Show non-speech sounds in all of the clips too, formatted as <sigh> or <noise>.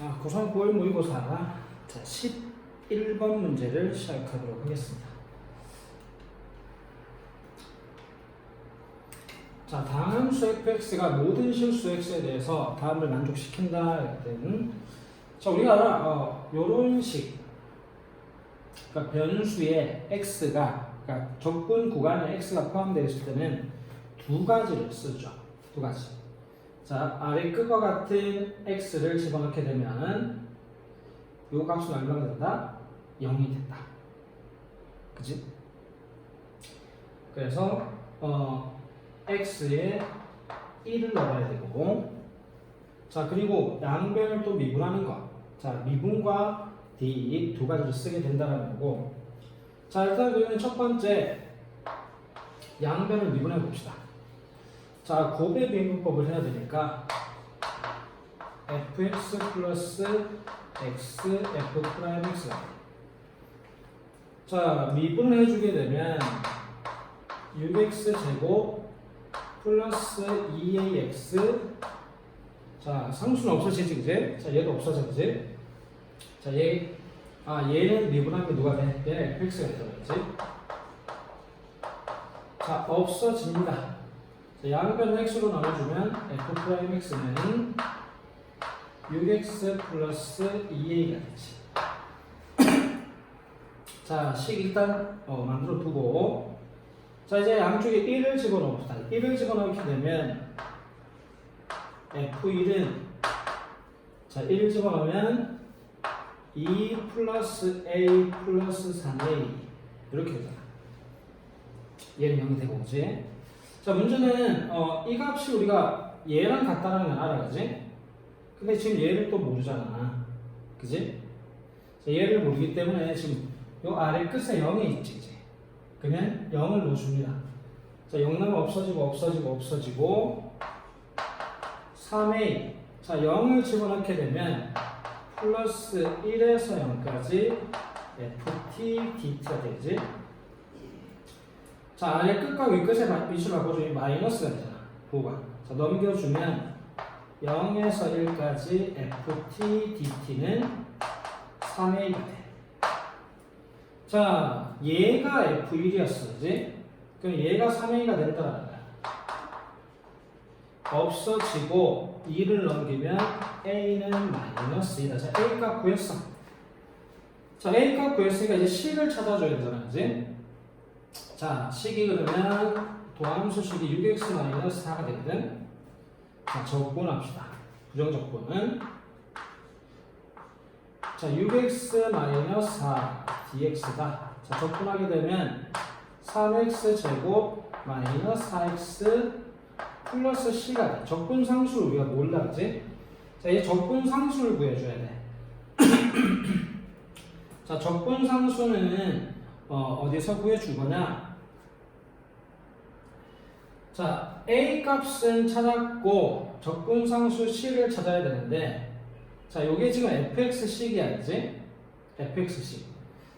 자, 고3 9월 모의고사 자, 11번 문제를 시작하도록 하겠습니다. 자, 다음 수 fx가 모든 실수 x에 대해서 다음을 만족시킨다 할 때는 자, 우리가 어, 요런 식 그러니까 변수에 x가 그러니까 적분 구간에 x가 포함되어 있을 때는 두 가지를 쓰죠. 두 가지. 자, 아래 끝과 같은 x를 집어넣게 되면 요 값은 얼마가 된다? 0이 된다. 그지? 그래서 어, x에 1을 넣어야 되고 자, 그리고 양변을 또 미분하는 거. 자, 미분과 d 두 가지를 쓰게 된다는 거고 자, 일단 우리는 첫 번째 양변을 미분해 봅시다. 자, 곱의 미분법을 해야 되니까 fx 플러스 x f 프라임 x 자, 미분을 해주게 되면 6x 제곱 플러스 2ax 자, 상수는 없어지지, 그제? 자, 얘도 없어져, 그제? 자, 얘, 아, 얘는 미분하면 누가 돼? 얘는 fx가 되겠지? 자, 없어집니다. 자, 양변을 x로 나눠주면 f 프라임 x는 6x 플러스 2a가 되지. <coughs> 자, 식 일단 어, 만들어 두고 자, 이제 양쪽에 1을 집어넣읍시다. 1을 집어넣게 되면 f1은 자, 1을 집어넣으면 2 플러스 a 플러스 3a 이렇게 되잖아. 얘는 0이 되고 그지? 자 문제는 어, 이 값이 우리가 얘랑 같다는 건 알아 그지? 근데 지금 얘를 또 모르잖아 그지? 자, 얘를 모르기 때문에 지금 요 아래 끝에 0이 있지 그지? 그러면 0을 넣어줍니다 자0 나면 없어지고 없어지고 없어지고 3a 자 0을 집어넣게 되면 플러스 1에서 0까지 ft dt가 되지 자, 아래 끝과 위 끝의 위치를 바꿔주면 마이너스가 되잖아. 부호가. 자, 넘겨주면 0에서 1까지 ft dt는 3a가 돼. 자, 얘가 f1이었어. 그지? 그럼 얘가 3a가 된다는 거야. 없어지고 2를 넘기면 a는 마이너스 2다. 자, a 값 구했어. 자, a 값 구했으니까 이제 식을 찾아줘야 되잖아. 그지? 자, 식이 그러면 도함수 식이 6x-4가 되거든. 자, 적분 합시다. 부정 적분은 자, 6x-4 dx다. 자, 적분하게 되면 3x 제곱 마이너스 4x 플러스 c가 돼. 적분 상수를 우리가 몰라, 그지? 자, 이 적분 상수를 구해줘야 돼. <clears throat> 자, 적분 상수는 어, 어디서 구해준 거냐? 자, A 값은 찾았고 적분상수 C를 찾아야 되는데 자, 요게 지금 fx식이야, 그지? fx식.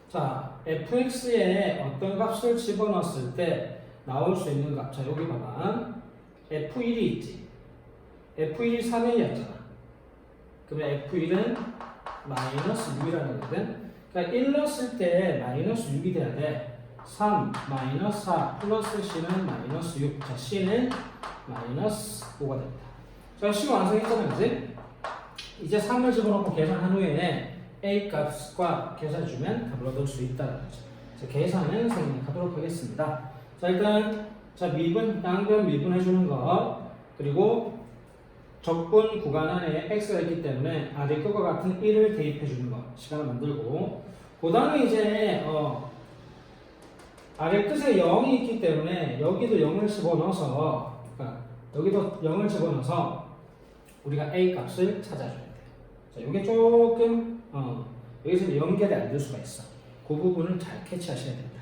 자, fx에 어떤 값을 집어넣었을 때 나올 수 있는 값. 자, 여기 봐봐. f1이 있지. f1이 3a였잖아. 그러면 f1은 마이너스 6이라는 거거든. 그러니까 1 넣었을 때 마이너스 6이 돼야 돼. 3 마이너스 4 플러스 c는 마이너스 6. 자, c는 마이너스 5가 됩니다. 자, c 완성했잖아요, 그지? 이제 3을 집어넣고 계산한 후에 a 값과 계산해주면 답을 얻을 수 있다는 거죠. 자, 계산은 생략하도록 하겠습니다. 자, 일단 자 미분, 양변 미분해주는 거 그리고 적분 구간 안에 x가 있기 때문에 아래 것과 같은 1을 대입해 주는 거 시간을 만들고 그 다음에 이제 어 아래 끝에 0이 있기 때문에 여기도 0을 집어넣어서 그러니까 여기도 0을 집어넣어서 우리가 a 값을 찾아줘야 돼요. 자, 이게 조금 어 여기서 연결이 안 될 수가 있어. 그 부분을 잘 캐치하셔야 됩니다.